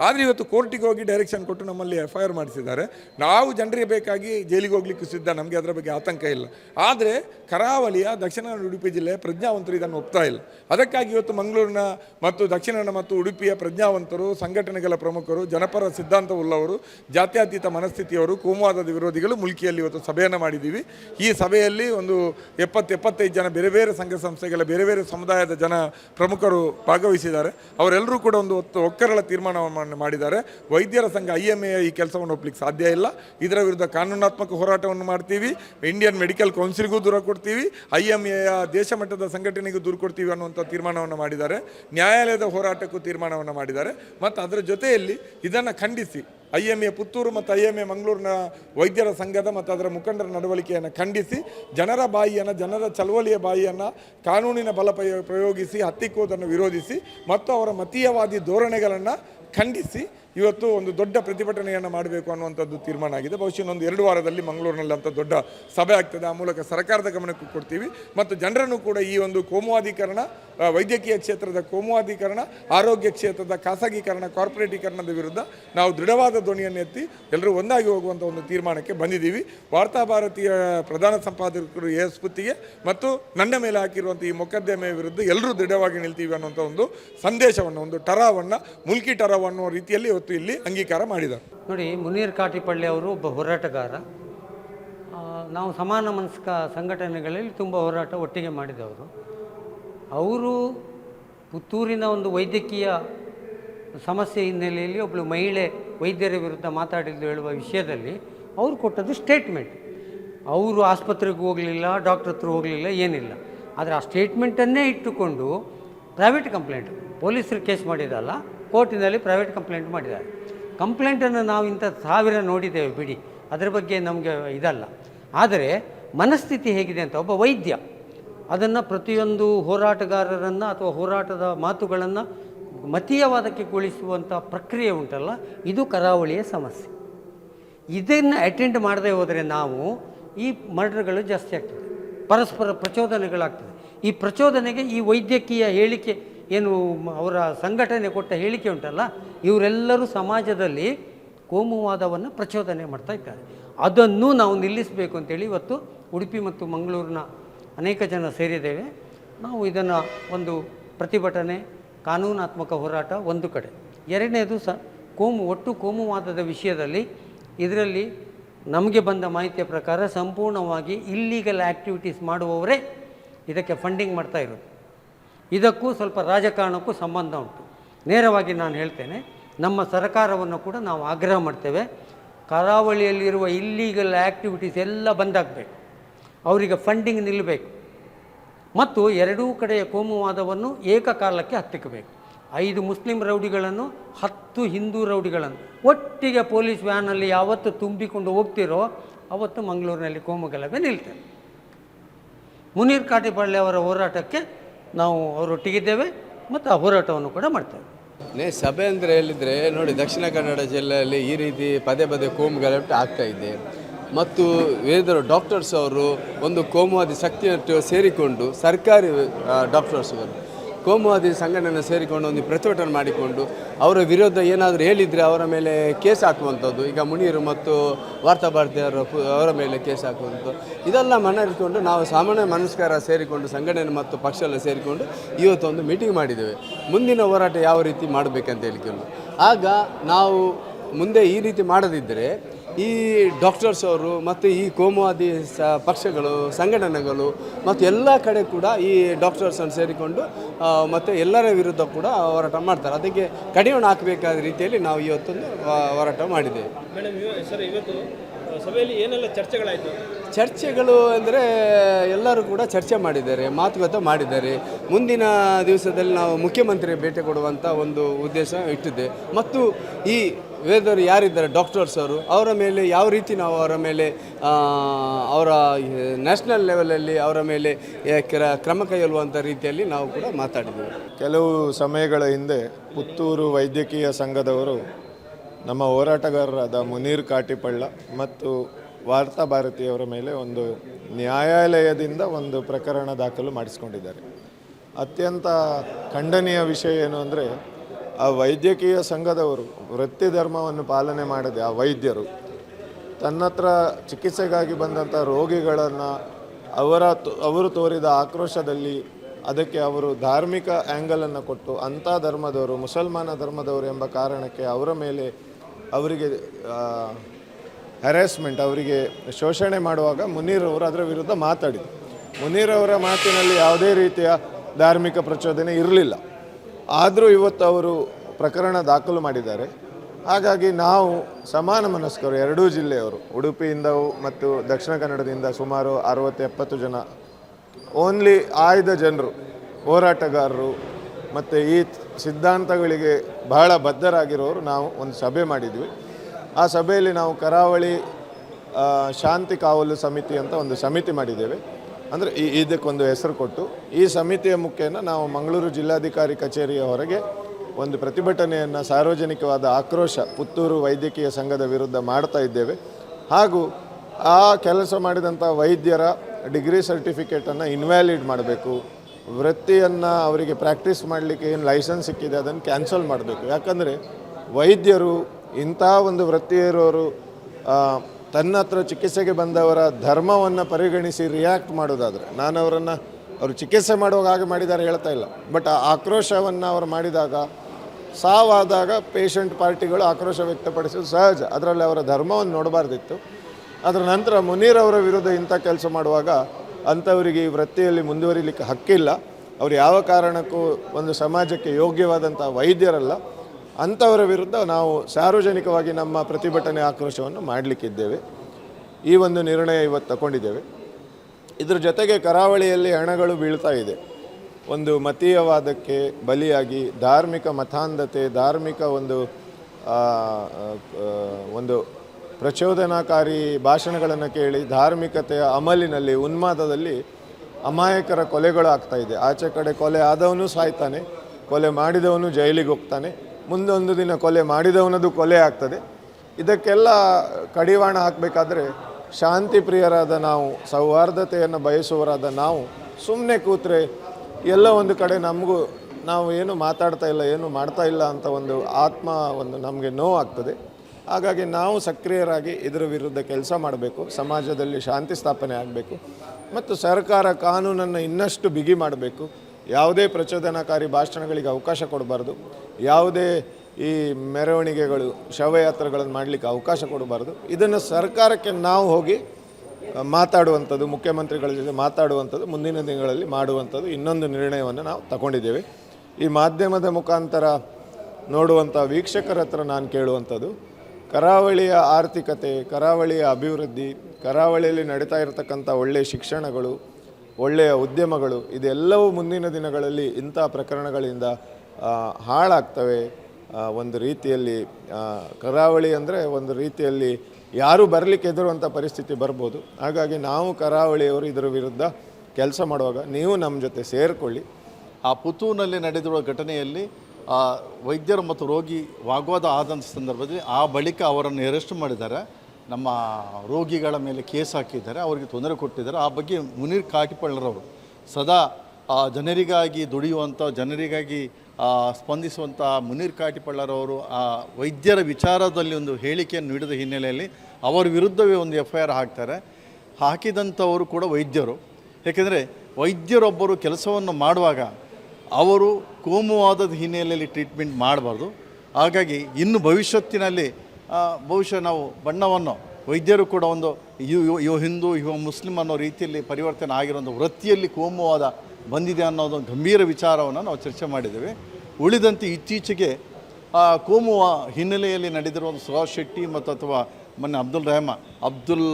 S1: ಆದರೆ ಇವತ್ತು ಕೋರ್ಟಿಗೆ ಹೋಗಿ ಡೈರೆಕ್ಷನ್ ಕೊಟ್ಟು ನಮ್ಮಲ್ಲಿ ಎಫ್ ಐ ಆರ್ ಮಾಡಿಸಿದ್ದಾರೆ. ನಾವು ಜನರಿಗೆ ಬೇಕಾಗಿ ಜೈಲಿಗೆ ಹೋಗ್ಲಿಕ್ಕೆ ಸಿದ್ಧ, ನಮಗೆ ಅದರ ಬಗ್ಗೆ ಆತಂಕ ಇಲ್ಲ. ಆದರೆ ಕರಾವಳಿಯ, ದಕ್ಷಿಣ ಕನ್ನಡ ಉಡುಪಿ ಜಿಲ್ಲೆಯ ಪ್ರಜ್ಞಾವಂತರು ಇದನ್ನು ಒಪ್ತಾ ಇಲ್ಲ. ಅದಕ್ಕಾಗಿ ಇವತ್ತು ಮಂಗಳೂರಿನ ಮತ್ತು ದಕ್ಷಿಣ ಕನ್ನಡ ಮತ್ತು ಉಡುಪಿಯ ಪ್ರಜ್ಞಾವಂತರು, ಸಂಘಟನೆಗಳ ಪ್ರಮುಖರು, ಜನಪರ ಸಿದ್ಧಾಂತವುಳ್ಳವರು ಜಾತ್ಯತೀತ ಮನಸ್ಥಿತಿಯವರು, ಕೋಮುವಾದದ ವಿರೋಧಿಗಳು ಮುಲ್ಕಿಯಲ್ಲಿ ಇವತ್ತು ಸಭೆಯನ್ನು ಮಾಡಿದ್ದೀವಿ. ಈ ಸಭೆಯಲ್ಲಿ ಒಂದು ಎಪ್ಪತ್ತು ಎಪ್ಪತ್ತೈದು ಜನ ಬೇರೆ ಬೇರೆ ಸಂಘ ಸಂಸ್ಥೆಗಳ, ಬೇರೆ ಬೇರೆ ಸಮುದಾಯದ ಜನ ಪ್ರಮುಖರು ಭಾಗವಹಿಸಿದ್ದಾರೆ. ಅವರೆಲ್ಲರೂ ಕೂಡ ಒಂದು ಒತ್ತು ಒಕ್ಕರಳ ತೀರ್ಮಾನವನ್ನು ಮಾಡಿದ್ದಾರೆ. ವೈದ್ಯರ ಸಂಘ ಐ ಎಂ ಎ ಈ ಕೆಲಸವನ್ನು ಒಪ್ಪಲಿಕ್ಕೆ ಸಾಧ್ಯ ಇಲ್ಲ. ಇದರ ವಿರುದ್ಧ ಕಾನೂನಾತ್ಮಕ ಹೋರಾಟವನ್ನು ಮಾಡ್ತೀವಿ. ಇಂಡಿಯನ್ ಮೆಡಿಕಲ್ ಕೌನ್ಸಿಲ್ಗೂ ದೂರ ಕೊಡ್ತೀವಿ. ಐ ಎಂ ಎಯ ದೇಶ ಮಟ್ಟದ ಸಂಘಟನೆಗೂ ದೂರ ಕೊಡ್ತೀವಿ ಅನ್ನುವಂಥ ತೀರ್ಮಾನವನ್ನು ಮಾಡಿದ್ದಾರೆ. ನ್ಯಾಯಾಲಯದ ಹೋರಾಟಕ್ಕೂ ತೀರ್ಮಾನವನ್ನು ಮಾಡಿದ್ದಾರೆ. ಮತ್ತು ಅದರ ಜೊತೆಯಲ್ಲಿ ಇದನ್ನು ಖಂಡಿಸಿ ಐ ಎಂ ಎ ಪುತ್ತೂರು ಮತ್ತು ಐ ಎಂ ಎ ಮಂಗಳೂರಿನ ವೈದ್ಯರ ಸಂಘದ ಮತ್ತು ಅದರ ಮುಖಂಡರ ನಡವಳಿಕೆಯನ್ನು ಖಂಡಿಸಿ, ಜನರ ಬಾಯಿಯನ್ನು, ಜನರ ಚಳವಳಿಯ ಬಾಯಿಯನ್ನು ಕಾನೂನಿನ ಬಲ ಪ್ರಯೋ- ಪ್ರಯೋಗಿಸಿ, ಹತ್ತಿಕ್ಕುವುದನ್ನು ವಿರೋಧಿಸಿ, ಮತ್ತು ಅವರ ಮತೀಯವಾದಿ ಧೋರಣೆಗಳನ್ನು ಖಂಡಿಸಿ ಇವತ್ತು ಒಂದು ದೊಡ್ಡ ಪ್ರತಿಭಟನೆಯನ್ನು ಮಾಡಬೇಕು ಅನ್ನುವಂಥದ್ದು ತೀರ್ಮಾನ ಆಗಿದೆ. ಬಹುಶಃ ಇನ್ನೊಂದು ಎರಡು ವಾರದಲ್ಲಿ ಮಂಗಳೂರಿನಲ್ಲಿ ಅಂತ ದೊಡ್ಡ ಸಭೆ ಆಗ್ತದೆ. ಆ ಮೂಲಕ ಸರ್ಕಾರದ ಗಮನಕ್ಕೆ ಕೊಡ್ತೀವಿ. ಮತ್ತು ಜನರನ್ನು ಕೂಡ ಈ ಒಂದು ಕೋಮುವಾದೀಕರಣ ವೈದ್ಯಕೀಯ ಕ್ಷೇತ್ರದ ಕೋಮುವಾದೀಕರಣ, ಆರೋಗ್ಯ ಕ್ಷೇತ್ರದ ಖಾಸಗೀಕರಣ, ಕಾರ್ಪೊರೇಟೀಕರಣದ ವಿರುದ್ಧ ನಾವು ದೃಢವಾದ ಧ್ವನಿಯನ್ನು ಎತ್ತಿ ಎಲ್ಲರೂ ಒಂದಾಗಿ ಹೋಗುವಂಥ ಒಂದು ತೀರ್ಮಾನಕ್ಕೆ ಬಂದಿದ್ದೀವಿ. ವಾರ್ತಾ ಭಾರತೀಯ ಪ್ರಧಾನ ಸಂಪಾದಕರು ಎಸ್ ಪುತ್ತಿಗೆ ಮತ್ತು ನನ್ನ ಮೇಲೆ ಹಾಕಿರುವಂಥ ಈ ಮೊಕದ್ದಮೆ ವಿರುದ್ಧ ಎಲ್ಲರೂ ದೃಢವಾಗಿ ನಿಲ್ತೀವಿ ಅನ್ನುವಂಥ ಒಂದು ಸಂದೇಶವನ್ನು, ಒಂದು ಟರಾವನ್ನು, ಮುಲ್ಕಿ ಟರಾವ್ ಅನ್ನೋ ರೀತಿಯಲ್ಲಿ ಇವತ್ತು ಇಲ್ಲಿ ಅಂಗೀಕಾರ ಮಾಡಿದ್ದಾರೆ.
S2: ನೋಡಿ, ಮುನೀರ್ ಕಾಟಿಪಳ್ಳಿ ಅವರು ಒಬ್ಬ ಹೋರಾಟಗಾರ. ನಾವು ಸಮಾನ ಮನಸ್ಕ ಸಂಘಟನೆಗಳಲ್ಲಿ ತುಂಬ ಹೋರಾಟ ಒಟ್ಟಿಗೆ ಮಾಡಿದವರು. ಅವರು ಪುತ್ತೂರಿನ ಒಂದು ವೈದ್ಯಕೀಯ ಸಮಸ್ಯೆ ಹಿನ್ನೆಲೆಯಲ್ಲಿ ಒಬ್ಬಳು ಮಹಿಳೆ ವೈದ್ಯರ ವಿರುದ್ಧ ಮಾತಾಡಿದ್ದು ಹೇಳುವ ವಿಷಯದಲ್ಲಿ ಅವರು ಕೊಟ್ಟದ್ದು ಸ್ಟೇಟ್ಮೆಂಟ್ ಅವರು ಆಸ್ಪತ್ರೆಗೆ ಹೋಗಲಿಲ್ಲ ಡಾಕ್ಟರ್ ಹತ್ರ ಹೋಗಲಿಲ್ಲ, ಏನಿಲ್ಲ. ಆದರೆ ಆ ಸ್ಟೇಟ್ಮೆಂಟನ್ನೇ ಇಟ್ಟುಕೊಂಡು ಪ್ರೈವೇಟ್ ಕಂಪ್ಲೇಂಟ್ ಪೊಲೀಸರು ಕೇಸ್ ಮಾಡಿದಲ್ಲ ಕೋರ್ಟಿನಲ್ಲಿ ಪ್ರೈವೇಟ್ ಕಂಪ್ಲೇಂಟ್ ಮಾಡಿದ್ದಾರೆ. ಕಂಪ್ಲೇಂಟನ್ನು ನಾವು ಇಂಥ ಸಾವಿರ ನೋಡಿದ್ದೇವೆ, ಬಿಡಿ. ಅದರ ಬಗ್ಗೆ ನಮಗೆ ಇದಲ್ಲ. ಆದರೆ ಮನಸ್ಥಿತಿ ಹೇಗಿದೆ ಅಂತ, ಒಬ್ಬ ವೈದ್ಯ ಅದನ್ನು ಪ್ರತಿಯೊಂದು ಹೋರಾಟಗಾರರನ್ನು ಅಥವಾ ಹೋರಾಟದ ಮಾತುಗಳನ್ನು ಮತೀಯವಾದಕ್ಕೆ ಗೊಳಿಸುವಂಥ ಪ್ರಕ್ರಿಯೆ ಉಂಟಲ್ಲ, ಇದು ಕರಾವಳಿಯ ಸಮಸ್ಯೆ. ಇದನ್ನು ಅಟೆಂಡ್ ಮಾಡದೇ ಹೋದರೆ ನಾವು ಈ ಮರ್ಡರ್ಗಳು ಜಾಸ್ತಿ ಆಗ್ತದೆ. ಪರಸ್ಪರ ಪ್ರಚೋದನೆಗಳಾಗ್ತದೆ. ಈ ಪ್ರಚೋದನೆಗೆ ಈ ವೈದ್ಯಕೀಯ ಹೇಳಿಕೆ ಏನು ಅವರ ಸಂಘಟನೆ ಕೊಟ್ಟ ಹೇಳಿಕೆ ಉಂಟಲ್ಲ, ಇವರೆಲ್ಲರೂ ಸಮಾಜದಲ್ಲಿ ಕೋಮುವಾದವನ್ನು ಪ್ರಚೋದನೆ ಮಾಡ್ತಾ ಇದ್ದಾರೆ. ಅದನ್ನು ನಾವು ನಿಲ್ಲಿಸಬೇಕು ಅಂತೇಳಿ ಇವತ್ತು ಉಡುಪಿ ಮತ್ತು ಮಂಗಳೂರಿನ ಅನೇಕ ಜನ ಸೇರಿದ್ದೇವೆ. ನಾವು ಇದನ್ನು ಒಂದು ಪ್ರತಿಭಟನೆ, ಕಾನೂನಾತ್ಮಕ ಹೋರಾಟ ಒಂದು ಕಡೆ. ಎರಡನೇದು ಸ, ಕೋಮು, ಒಟ್ಟು ಕೋಮುವಾದದ ವಿಷಯದಲ್ಲಿ ಇದರಲ್ಲಿ ನಮಗೆ ಬಂದ ಮಾಹಿತಿಯ ಪ್ರಕಾರ ಸಂಪೂರ್ಣವಾಗಿ ಇಲ್ಲೀಗಲ್ ಆ್ಯಕ್ಟಿವಿಟೀಸ್ ಮಾಡುವವರೇ ಇದಕ್ಕೆ ಫಂಡಿಂಗ್ ಮಾಡ್ತಾ ಇರೋದು. ಇದಕ್ಕೂ ಸ್ವಲ್ಪ ರಾಜಕಾರಣಕ್ಕೂ ಸಂಬಂಧ ಉಂಟು. ನೇರವಾಗಿ ನಾನು ಹೇಳ್ತೇನೆ, ನಮ್ಮ ಸರ್ಕಾರವನ್ನು ಕೂಡ ನಾವು ಆಗ್ರಹ ಮಾಡ್ತೇವೆ. ಕರಾವಳಿಯಲ್ಲಿರುವ ಇಲ್ಲೀಗಲ್ ಆ್ಯಕ್ಟಿವಿಟೀಸ್ ಎಲ್ಲ ಬಂದಾಗಬೇಕು ಅವರಿಗೆ ಫಂಡಿಂಗ್ ನಿಲ್ಲಬೇಕು ಮತ್ತು ಎರಡೂ ಕಡೆಯ ಕೋಮುವಾದವನ್ನು ಏಕಕಾಲಕ್ಕೆ ಹತ್ತಿಕ್ಕಬೇಕು ಐದು ಮುಸ್ಲಿಂ ರೌಡಿಗಳನ್ನು, ಹತ್ತು ಹಿಂದೂ ರೌಡಿಗಳನ್ನು. ಒಟ್ಟಿಗೆ ಪೊಲೀಸ್ ವ್ಯಾನಲ್ಲಿ ಯಾವತ್ತು ತುಂಬಿಕೊಂಡು ಹೋಗ್ತಿರೋ, ಅವತ್ತು ಮಂಗಳೂರಿನಲ್ಲಿ ಕೋಮುಗಲಭೆ ನಿಲ್ತೇವೆ ಮುನೀರ್ ಕಾಟಿಪಾಳ್ಯ ಅವರ ಹೋರಾಟಕ್ಕೆ ನಾವು ಅವರೊಟ್ಟಿಗಿದ್ದೇವೆ ಮತ್ತು ಆ ಹೋರಾಟವನ್ನು ಕೂಡ ಮಾಡ್ತೇವೆ.
S3: ನೇ, ಸಭೆ ಅಂದರೆ ಹೇಳಿದರೆ, ನೋಡಿ, ದಕ್ಷಿಣ ಕನ್ನಡ ಜಿಲ್ಲೆಯಲ್ಲಿ ಈ ರೀತಿ ಪದೇ ಪದೇ ಕೋಮು ಗಲಾಟೆ ಆಗ್ತಾ ಇದೆ. ಮತ್ತು ವೇದರು ಡಾಕ್ಟರ್ಸ್ ಅವರು ಒಂದು ಕೋಮುವಾದಿ ಶಕ್ತಿಯನ್ನು ಸೇರಿಕೊಂಡು ಸರ್ಕಾರಿ ಡಾಕ್ಟರ್ಸ್ಗಳು ಕೋಮುವಾದಿ ಸಂಘಟನೆ ಸೇರಿಕೊಂಡು ಒಂದು ಪ್ರತಿಭಟನೆ ಮಾಡಿಕೊಂಡು ಅವರ ವಿರುದ್ಧ ಏನಾದರೂ ಹೇಳಿದರೆ ಅವರ ಮೇಲೆ ಕೇಸ್ ಹಾಕುವಂಥದ್ದು. ಈಗ ಮುನೀರು ಮತ್ತು ವಾರ್ತಾ ಭಾರತೀಯರ ಅವರ ಮೇಲೆ ಕೇಸ್ ಹಾಕುವಂಥದ್ದು. ಇದೆಲ್ಲ ಮನರಿಕೊಂಡು ನಾವು ಸಾಮಾನ್ಯ ಮನಸ್ಕಾರ ಸೇರಿಕೊಂಡು, ಸಂಘಟನೆ ಮತ್ತು ಪಕ್ಷ ಎಲ್ಲ ಸೇರಿಕೊಂಡು ಇವತ್ತೊಂದು ಮೀಟಿಂಗ್ ಮಾಡಿದ್ದೇವೆ. ಮುಂದಿನ ಹೋರಾಟ ಯಾವ ರೀತಿ ಮಾಡಬೇಕಂತ ಹೇಳಿಕೊಂಡು. ಆಗ ನಾವು ಮುಂದೆ ಈ ರೀತಿ ಮಾಡದಿದ್ದರೆ ಈ ಡಾಕ್ಟರ್ಸ್ ಅವರು ಮತ್ತು ಈ ಕೋಮುವಾದಿ ಸ ಪಕ್ಷಗಳು, ಸಂಘಟನೆಗಳು ಮತ್ತು ಎಲ್ಲ ಕಡೆ ಕೂಡ ಈ ಡಾಕ್ಟರ್ಸನ್ನು ಸೇರಿಕೊಂಡು ಮತ್ತು ಎಲ್ಲರ ವಿರುದ್ಧ ಕೂಡ ಹೋರಾಟ ಮಾಡ್ತಾರೆ. ಅದಕ್ಕೆ ಕಡಿವಾಣ ಹಾಕಬೇಕಾದ ರೀತಿಯಲ್ಲಿ ನಾವು ಇವತ್ತೊಂದು ಹೋರಾಟ ಮಾಡಿದ್ದೇವೆ.
S4: ಮೇಡಮ್ ಸರ್, ಇವತ್ತು ಸಭೆಯಲ್ಲಿ ಏನೆಲ್ಲ ಚರ್ಚೆಗಳಾಯಿತು?
S3: ಚರ್ಚೆಗಳು ಅಂದರೆ ಎಲ್ಲರೂ ಕೂಡ ಚರ್ಚೆ ಮಾಡಿದ್ದಾರೆ, ಮಾತುಕತೆ ಮಾಡಿದ್ದಾರೆ. ಮುಂದಿನ ದಿವಸದಲ್ಲಿ ನಾವು ಮುಖ್ಯಮಂತ್ರಿ ಭೇಟಿ ಕೊಡುವಂಥ ಒಂದು ಉದ್ದೇಶ ಇಟ್ಟಿದ್ದೆ ಮತ್ತು ಈ ವೇದರು ಯಾರಿದ್ದಾರೆ? ಡಾಕ್ಟರ್ಸ್ ಅವರು. ಅವರ ಮೇಲೆ ಯಾವ ರೀತಿ ನಾವು ಅವರ ಮೇಲೆ ಅವರ ನ್ಯಾಷನಲ್ ಲೆವೆಲಲ್ಲಿ ಅವರ ಮೇಲೆ ಕ್ರಮ ಕೈಗೊಳ್ಳುವಂಥ ರೀತಿಯಲ್ಲಿ ನಾವು ಕೂಡ ಮಾತಾಡಿದ್ದೇವೆ.
S5: ಕೆಲವು ಸಮಯಗಳ ಹಿಂದೆ ಪುತ್ತೂರು ವೈದ್ಯಕೀಯ ಸಂಘದವರು ನಮ್ಮ ಹೋರಾಟಗಾರರಾದ ಮುನೀರ್ ಕಾಟಿಪಳ್ಳ ಮತ್ತು ವಾರ್ತಾ ಭಾರತಿಯವರ ಮೇಲೆ ಒಂದು ನ್ಯಾಯಾಲಯದಿಂದ ಒಂದು ಪ್ರಕರಣ ದಾಖಲು ಮಾಡಿಸ್ಕೊಂಡಿದ್ದಾರೆ. ಅತ್ಯಂತ ಖಂಡನೀಯ ವಿಷಯ ಏನು ಅಂದರೆ, ಆ ವೈದ್ಯಕೀಯ ಸಂಘದವರು ವೃತ್ತಿ ಧರ್ಮವನ್ನು ಪಾಲನೆ ಮಾಡದೆ ಆ ವೈದ್ಯರು ತನ್ನತ್ರ ಚಿಕಿತ್ಸೆಗಾಗಿ ಬಂದಂಥ ರೋಗಿಗಳನ್ನು ಅವರ ಅವರು ತೋರಿದ ಆಕ್ರೋಶದಲ್ಲಿ ಅದಕ್ಕೆ ಅವರು ಧಾರ್ಮಿಕ ಆ್ಯಂಗಲನ್ನು ಕೊಟ್ಟು ಅಂಥ ಧರ್ಮದವರು, ಮುಸಲ್ಮಾನ ಧರ್ಮದವರು ಎಂಬ ಕಾರಣಕ್ಕೆ ಅವರ ಮೇಲೆ ಅವರಿಗೆ ಹ್ಯಾರಾಸ್ಮೆಂಟ್ ಅವರಿಗೆ ಶೋಷಣೆ ಮಾಡುವಾಗ ಮುನೀರ್ ಅವರು ಅದರ ವಿರುದ್ಧ ಮಾತಾಡಿದರು. ಮುನೀರ್ ಅವರ ಮಾತಿನಲ್ಲಿ ಯಾವುದೇ ರೀತಿಯ ಧಾರ್ಮಿಕ ಪ್ರಚೋದನೆ ಇರಲಿಲ್ಲ. ಆದರೂ ಇವತ್ತು ಅವರು ಪ್ರಕರಣ ದಾಖಲು ಮಾಡಿದ್ದಾರೆ. ಹಾಗಾಗಿ ನಾವು ಸಮಾನ ಮನಸ್ಕರು ಎರಡೂ ಜಿಲ್ಲೆಯವರು ಉಡುಪಿಯಿಂದ ಮತ್ತು ದಕ್ಷಿಣ ಕನ್ನಡದಿಂದ ಸುಮಾರು ಅರವತ್ತು ಎಪ್ಪತ್ತು ಜನ ಓನ್ಲಿ ಆಯ್ದ ಜನರು, ಹೋರಾಟಗಾರರು ಮತ್ತು ಈ ಸಿದ್ಧಾಂತಗಳಿಗೆ ಬಹಳ ಬದ್ಧರಾಗಿರೋರು ನಾವು ಒಂದು ಸಭೆ ಮಾಡಿದ್ವಿ. ಆ ಸಭೆಯಲ್ಲಿ ನಾವು ಕರಾವಳಿ ಶಾಂತಿ ಕಾವಲು ಸಮಿತಿ ಅಂತ ಒಂದು ಸಮಿತಿ ಮಾಡಿದ್ದೇವೆ. ಅಂದರೆ ಈ ಇದಕ್ಕೊಂದು ಹೆಸರು ಕೊಟ್ಟು ಈ ಸಮಿತಿಯ ಮುಖೇನ ನಾವು ಮಂಗಳೂರು ಜಿಲ್ಲಾಧಿಕಾರಿ ಕಚೇರಿಯ ಹೊರಗೆ ಒಂದು ಪ್ರತಿಭಟನೆಯನ್ನು ಸಾರ್ವಜನಿಕವಾದ ಆಕ್ರೋಶ ಪುತ್ತೂರು ವೈದ್ಯಕೀಯ ಸಂಘದ ವಿರುದ್ಧ ಮಾಡ್ತಾ ಇದ್ದೇವೆ. ಹಾಗೂ ಆ ಕೆಲಸ ಮಾಡಿದಂಥ ವೈದ್ಯರ ಡಿಗ್ರಿ ಸರ್ಟಿಫಿಕೇಟನ್ನು ಇನ್ವ್ಯಾಲಿಡ್ ಮಾಡಬೇಕು. ವೃತ್ತಿಯನ್ನು ಅವರಿಗೆ ಪ್ರಾಕ್ಟೀಸ್ ಮಾಡಲಿಕ್ಕೆ ಏನು ಲೈಸೆನ್ಸ್ ಸಿಕ್ಕಿದೆ ಅದನ್ನು ಕ್ಯಾನ್ಸಲ್ ಮಾಡಬೇಕು. ಯಾಕಂದರೆ ವೈದ್ಯರು ಇಂಥ ಒಂದು ವೃತ್ತಿ ಇರೋರು ತನ್ನ ಹತ್ರ ಚಿಕಿತ್ಸೆಗೆ ಬಂದವರ ಧರ್ಮವನ್ನು ಪರಿಗಣಿಸಿ ರಿಯಾಕ್ಟ್ ಮಾಡೋದಾದರೆ, ನಾನು ಅವರನ್ನು, ಅವರು ಚಿಕಿತ್ಸೆ ಮಾಡುವಾಗ ಹಾಗೆ ಮಾಡಿದ್ದಾರೆ ಹೇಳ್ತಾ ಇಲ್ಲ. ಬಟ್ ಆ ಆಕ್ರೋಶವನ್ನು ಅವರು ಮಾಡಿದಾಗ, ಸಾವಾದಾಗ ಪೇಷಂಟ್ ಪಾರ್ಟಿಗಳು ಆಕ್ರೋಶ ವ್ಯಕ್ತಪಡಿಸೋದು ಸಹಜ. ಅದರಲ್ಲಿ ಅವರ ಧರ್ಮವನ್ನು ನೋಡಬಾರ್ದಿತ್ತು. ಅದರ ನಂತರ ಮುನೀರ್ ಅವರ ವಿರುದ್ಧ ಇಂಥ ಕೆಲಸ ಮಾಡುವಾಗ ಅಂಥವರಿಗೆ ಈ ವೃತ್ತಿಯಲ್ಲಿ ಮುಂದುವರಿಲಿಕ್ಕೆ ಹಕ್ಕಿಲ್ಲ. ಅವರು ಯಾವ ಕಾರಣಕ್ಕೂ ಒಂದು ಸಮಾಜಕ್ಕೆ ಯೋಗ್ಯವಾದಂಥ ವೈದ್ಯರಲ್ಲ. ಅಂಥವರ ವಿರುದ್ಧ ನಾವು ಸಾರ್ವಜನಿಕವಾಗಿ ನಮ್ಮ ಪ್ರತಿಭಟನೆ ಆಕ್ರೋಶವನ್ನು ಮಾಡಲಿಕ್ಕಿದ್ದೇವೆ. ಈ ಒಂದು ನಿರ್ಣಯ ಇವತ್ತು ತಗೊಂಡಿದ್ದೇವೆ. ಇದರ ಜೊತೆಗೆ ಕರಾವಳಿಯಲ್ಲಿ ಹಣಗಳು ಬೀಳ್ತಾ ಇದೆ. ಒಂದು ಮತೀಯವಾದಕ್ಕೆ ಬಲಿಯಾಗಿ ಧಾರ್ಮಿಕ ಮತಾಂಧತೆ, ಧಾರ್ಮಿಕ ಒಂದು ಒಂದು ಪ್ರಚೋದನಾಕಾರಿ ಭಾಷಣಗಳನ್ನು ಕೇಳಿ ಧಾರ್ಮಿಕತೆಯ ಅಮಲಿನಲ್ಲಿ, ಉನ್ಮಾದದಲ್ಲಿ ಅಮಾಯಕರ ಕೊಲೆಗಳು ಆಗ್ತಾ ಇದೆ. ಆಚೆ ಕಡೆ ಕೊಲೆ ಆದವನು ಸಾಯ್ತಾನೆ, ಕೊಲೆ ಮಾಡಿದವನು ಜೈಲಿಗೆ ಹೋಗ್ತಾನೆ. ಮುಂದೊಂದು ದಿನ ಕೊಲೆ ಮಾಡಿದವನದು ಕೊಲೆ ಆಗ್ತದೆ. ಇದಕ್ಕೆಲ್ಲ ಕಡಿವಾಣ ಹಾಕಬೇಕಾದ್ರೆ ಶಾಂತಿ ಪ್ರಿಯರಾದ ನಾವು, ಸೌಹಾರ್ದತೆಯನ್ನು ಬಯಸುವರಾದ ನಾವು ಸುಮ್ಮನೆ ಕೂತ್ರೆ ಎಲ್ಲ ಒಂದು ಕಡೆ ನಮಗೂ ನಾವು ಏನು ಮಾತಾಡ್ತಾ ಇಲ್ಲ, ಏನು ಮಾಡ್ತಾ ಇಲ್ಲ ಅಂತ ಒಂದು ಆತ್ಮ ಒಂದು ನಮಗೆ ನೋವಾಗ್ತದೆ ಹಾಗಾಗಿ ನಾವು ಸಕ್ರಿಯರಾಗಿ ಇದರ ವಿರುದ್ಧ ಕೆಲಸ ಮಾಡಬೇಕು, ಸಮಾಜದಲ್ಲಿ ಶಾಂತಿ ಸ್ಥಾಪನೆ ಆಗಬೇಕು ಮತ್ತು ಸರ್ಕಾರ ಕಾನೂನನ್ನು ಇನ್ನಷ್ಟು ಬಿಗಿ ಮಾಡಬೇಕು. ಯಾವುದೇ ಪ್ರಚೋದನಕಾರಿ ಭಾಷಣಗಳಿಗೆ ಅವಕಾಶ ಕೊಡಬಾರ್ದು. ಯಾವುದೇ ಈ ಮೆರವಣಿಗೆಗಳು, ಶವಯಾತ್ರೆಗಳನ್ನು ಮಾಡಲಿಕ್ಕೆ ಅವಕಾಶ ಕೊಡಬಾರ್ದು. ಇದನ್ನು ಸರ್ಕಾರಕ್ಕೆ ನಾವು ಹೋಗಿ ಮಾತಾಡುವಂಥದ್ದು, ಮುಖ್ಯಮಂತ್ರಿಗಳ ಜೊತೆ ಮಾತಾಡುವಂಥದ್ದು, ಮುಂದಿನ ದಿನಗಳಲ್ಲಿ ಮಾಡುವಂಥದ್ದು ಇನ್ನೊಂದು ನಿರ್ಣಯವನ್ನು ನಾವು ತಗೊಂಡಿದ್ದೇವೆ. ಈ ಮಾಧ್ಯಮದ ಮುಖಾಂತರ ನೋಡುವಂಥ ವೀಕ್ಷಕರ ಹತ್ರ ನಾನು ಕೇಳುವಂಥದ್ದು, ಕರಾವಳಿಯ ಆರ್ಥಿಕತೆ, ಕರಾವಳಿಯ ಅಭಿವೃದ್ಧಿ, ಕರಾವಳಿಯಲ್ಲಿ ನಡೀತಾ ಇರತಕ್ಕಂಥ ಒಳ್ಳೆಯ ಶಿಕ್ಷಣಗಳು, ಒಳ್ಳೆಯ ಉದ್ಯಮಗಳು, ಇದೆಲ್ಲವೂ ಮುಂದಿನ ದಿನಗಳಲ್ಲಿ ಇಂಥ ಪ್ರಕರಣಗಳಿಂದ ಹಾಳಾಗ್ತವೆ ಒಂದು ರೀತಿಯಲ್ಲಿ ಕರಾವಳಿ ಅಂದರೆ ಒಂದು ರೀತಿಯಲ್ಲಿ ಯಾರೂ ಬರಲಿಕ್ಕೆ ಎದುರುವಂಥ ಪರಿಸ್ಥಿತಿ ಬರ್ಬೋದು. ಹಾಗಾಗಿ ನಾವು ಕರಾವಳಿಯವರು ಇದರ ವಿರುದ್ಧ ಕೆಲಸ ಮಾಡುವಾಗ ನೀವು ನಮ್ಮ ಜೊತೆ ಸೇರಿಕೊಳ್ಳಿ.
S6: ಆ ಪುತ್ತೂರಿನಲ್ಲಿ ನಡೆದಿರುವ ಘಟನೆಯಲ್ಲಿ ವೈದ್ಯರು ಮತ್ತು ರೋಗಿ ವಾಗ್ವಾದ ಆದಂಥ ಸಂದರ್ಭದಲ್ಲಿ ಆ ಬಳಿಕ ಅವರನ್ನು ಅರೆಸ್ಟ್ ಮಾಡಿದ್ದಾರೆ. ನಮ್ಮ ರೋಗಿಗಳ ಮೇಲೆ ಕೇಸ್ ಹಾಕಿದ್ದಾರೆ, ಅವರಿಗೆ ತೊಂದರೆ ಕೊಟ್ಟಿದ್ದಾರೆ. ಆ ಬಗ್ಗೆ ಮುನೀರ್ ಕಾಕಿಪಳ್ಳರವರು ಸದಾ ಜನರಿಗಾಗಿ ದುಡಿಯುವಂಥ ಜನರಿಗಾಗಿ ಸ್ಪಂದಿಸುವಂಥ ಮುನೀರ್ ಕಾಟಿಪಳ್ಳರವರು ಆ ವೈದ್ಯರ ವಿಚಾರದಲ್ಲಿ ಒಂದು ಹೇಳಿಕೆಯನ್ನು ನೀಡಿದ ಹಿನ್ನೆಲೆಯಲ್ಲಿ ಅವರ ವಿರುದ್ಧವೇ ಒಂದು ಎಫ್ ಐ ಆರ್ ಹಾಕ್ತಾರೆ. ಹಾಕಿದಂಥವರು ಕೂಡ ವೈದ್ಯರು. ಏಕೆಂದರೆ ವೈದ್ಯರೊಬ್ಬರು ಕೆಲಸವನ್ನು ಮಾಡುವಾಗ ಅವರು ಕೋಮುವಾದದ ಹಿನ್ನೆಲೆಯಲ್ಲಿ ಟ್ರೀಟ್ಮೆಂಟ್ ಮಾಡಬಾರ್ದು. ಹಾಗಾಗಿ ಇನ್ನು ಭವಿಷ್ಯತ್ತಿನಲ್ಲಿ ಬಹುಶಃ ನಾವು ಬಣ್ಣವನ್ನು ವೈದ್ಯರು ಕೂಡ ಒಂದು ಯು ಹಿಂದೂ, ಯುವ ಮುಸ್ಲಿಂ ಅನ್ನೋ ರೀತಿಯಲ್ಲಿ ಪರಿವರ್ತನೆ ಆಗಿರೋ ವೃತ್ತಿಯಲ್ಲಿ ಕೋಮುವಾದ ಬಂದಿದೆ ಅನ್ನೋದು ಒಂದು ಗಂಭೀರ ವಿಚಾರವನ್ನು ನಾವು ಚರ್ಚೆ ಮಾಡಿದ್ದೇವೆ. ಉಳಿದಂತೆ ಇತ್ತೀಚೆಗೆ, ಆ ಕೋಮು ಹಿನ್ನೆಲೆಯಲ್ಲಿ ನಡೆದಿರುವ ಸುಹಾಸ್ ಶೆಟ್ಟಿ ಮತ್ತು ಅಥವಾ ಮೊನ್ನೆ ಅಬ್ದುಲ್ ರೆಹಮಾನ್ ಅಬ್ದುಲ್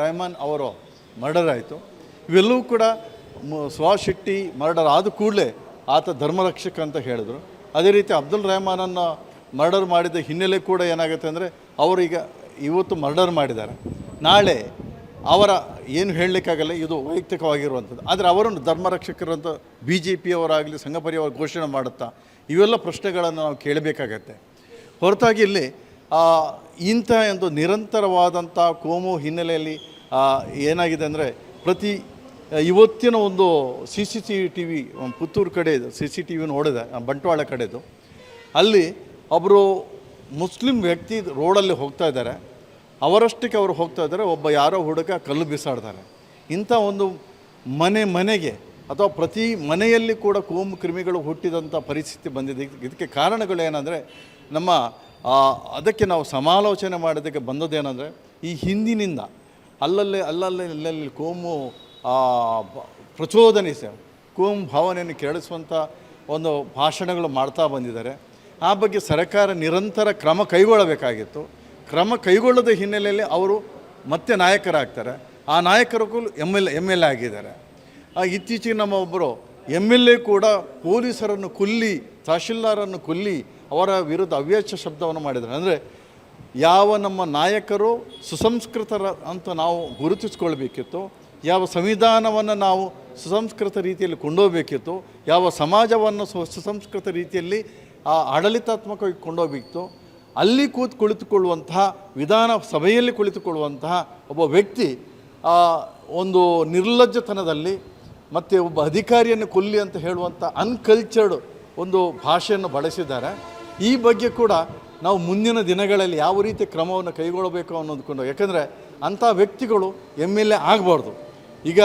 S6: ರೆಹಮಾನ್ ಅವರು ಮರ್ಡರ್ ಆಯಿತು. ಇವೆಲ್ಲವೂ ಕೂಡ ಸುಹಾಸ್ ಶೆಟ್ಟಿ ಮರ್ಡರ್ ಆದ ಕೂಡಲೇ ಆತ ಧರ್ಮರಕ್ಷಕ ಅಂತ ಹೇಳಿದ್ರು. ಅದೇ ರೀತಿ ಅಬ್ದುಲ್ ರೆಹಮಾನನ್ನು ಮರ್ಡರ್ ಮಾಡಿದ ಹಿನ್ನೆಲೆ ಕೂಡ ಏನಾಗುತ್ತೆ ಅಂದರೆ ಈಗ ಇವತ್ತು ಮರ್ಡರ್ ಮಾಡಿದ್ದಾರೆ. ನಾಳೆ ಅವರ ಏನು ಹೇಳಲಿಕ್ಕಾಗಲ್ಲ, ಇದು ವೈಯಕ್ತಿಕವಾಗಿರುವಂಥದ್ದು. ಆದರೆ ಅವರನ್ನು ಧರ್ಮರಕ್ಷಕರಂತ ಬಿ ಜೆ ಪಿಯವರಾಗಲಿ ಸಂಘ ಪರಿವಾರ ಘೋಷಣೆ ಮಾಡುತ್ತಾ, ಇವೆಲ್ಲ ಪ್ರಶ್ನೆಗಳನ್ನು ನಾವು ಕೇಳಬೇಕಾಗತ್ತೆ. ಹೊರತಾಗಿ ಇಲ್ಲಿ ಇಂಥ ಒಂದು ನಿರಂತರವಾದಂಥ ಕೋಮು ಹಿನ್ನೆಲೆಯಲ್ಲಿ ಏನಾಗಿದೆ ಅಂದರೆ, ಪ್ರತಿ ಇವತ್ತಿನ ಒಂದು C C C T V, Puttur ಕಡೆ ಸಿ ಸಿ ಟಿ ವಿ ನೋಡಿದೆ ಬಂಟ್ವಾಳ ಕಡೆದು. ಅಲ್ಲಿ ಒಬ್ಬರು ಮುಸ್ಲಿಂ ವ್ಯಕ್ತಿ ರೋಡಲ್ಲಿ ಹೋಗ್ತಾ ಇದ್ದಾರೆ. ಅವರಷ್ಟಕ್ಕೆ ಅವರು ಹೋಗ್ತಾ ಇದ್ದಾರೆ ಒಬ್ಬ ಯಾರೋ ಹುಡುಗ ಕಲ್ಲು ಬಿಸಾಡ್ತಾರೆ ಇಂಥ ಒಂದು ಮನೆ ಮನೆಗೆ ಅಥವಾ ಪ್ರತಿ ಮನೆಯಲ್ಲಿ ಕೂಡ ಕೋಮು ಕ್ರಿಮಿಗಳು ಹುಟ್ಟಿದಂಥ ಪರಿಸ್ಥಿತಿ ಬಂದಿದೆ. ಇದಕ್ಕೆ ಕಾರಣಗಳೇನೆಂದರೆ ನಮ್ಮ ಅದಕ್ಕೆ ನಾವು ಸಮಾಲೋಚನೆ ಮಾಡೋದಕ್ಕೆ ಬಂದದ್ದೇನೆಂದರೆ ಈ ಹಿಂದಿನಿಂದ ಅಲ್ಲಲ್ಲೇ ಅಲ್ಲಲ್ಲೇ ಅಲ್ಲಲ್ಲಿ ಕೋಮು ಆ, ಬ- ಪ್ರಚೋದನೆ ಸ ಕೋಮು ಭಾವನೆಯನ್ನು ಕೆರಳಿಸುವಂಥ ಒಂದು ಭಾಷಣಗಳು ಮಾಡ್ತಾ ಬಂದಿದ್ದಾರೆ. ಆ ಬಗ್ಗೆ ಸರ್ಕಾರ ನಿರಂತರ ಕ್ರಮ ಕೈಗೊಳ್ಳಬೇಕಾಗಿತ್ತು. ಕ್ರಮ ಕೈಗೊಳ್ಳದ ಹಿನ್ನೆಲೆಯಲ್ಲಿ ಅವರು ಮತ್ತೆ ನಾಯಕರಾಗ್ತಾರೆ. ಆ ನಾಯಕರು M L M L A ಆಗಿದ್ದಾರೆ. ಇತ್ತೀಚೆಗೆ ನಮ್ಮ ಒಬ್ಬರು ಎಂ ಎಲ್ ಎ ಕೂಡ ಪೊಲೀಸರನ್ನು ಕೊಲ್ಲಿ ತಹಶೀಲ್ದಾರನ್ನು ಕೊಲ್ಲಿ ಅವರ ವಿರುದ್ಧ ಅವ್ಯಾಚ ಶಬ್ದವನ್ನು ಮಾಡಿದ್ದಾರೆ. ಅಂದರೆ ಯಾವ ನಮ್ಮ ನಾಯಕರು ಸುಸಂಸ್ಕೃತರ ಅಂತ ನಾವು ಗುರುತಿಸ್ಕೊಳ್ಬೇಕಿತ್ತು, ಯಾವ ಸಂವಿಧಾನವನ್ನು ನಾವು ಸುಸಂಸ್ಕೃತ ರೀತಿಯಲ್ಲಿ ಕೊಂಡೋಗಬೇಕಿತ್ತು, ಯಾವ ಸಮಾಜವನ್ನು ಸುಸಂಸ್ಕೃತ ರೀತಿಯಲ್ಲಿ ಆ ಆಡಳಿತಾತ್ಮಕವಾಗಿ ಕೊಂಡೋಗ್ಬೇಕಿತ್ತು ಅಲ್ಲಿ ಕೂತು ಕುಳಿತುಕೊಳ್ಳುವಂತಹ ವಿಧಾನ ಸಭೆಯಲ್ಲಿ ಕುಳಿತುಕೊಳ್ಳುವಂತಹ ಒಬ್ಬ ವ್ಯಕ್ತಿ ಒಂದು ನಿರ್ಲಜ್ಜತನದಲ್ಲಿ ಮತ್ತು ಒಬ್ಬ ಅಧಿಕಾರಿಯನ್ನು ಕೊಲ್ಲಿ ಅಂತ ಹೇಳುವಂಥ ಅನ್ಕಲ್ಚರ್ಡ್ ಒಂದು ಭಾಷೆಯನ್ನು ಬಳಸಿದ್ದಾರೆ. ಈ ಬಗ್ಗೆ ಕೂಡ ನಾವು ಮುಂದಿನ ದಿನಗಳಲ್ಲಿ ಯಾವ ರೀತಿ ಕ್ರಮವನ್ನು ಕೈಗೊಳ್ಳಬೇಕು ಅನ್ನೋದ್ಕೊಂಡು ಯಾಕಂದರೆ ಅಂಥ ವ್ಯಕ್ತಿಗಳು ಎಂ ಎಲ್ ಎ ಆಗಬಾರ್ದು. ಈಗ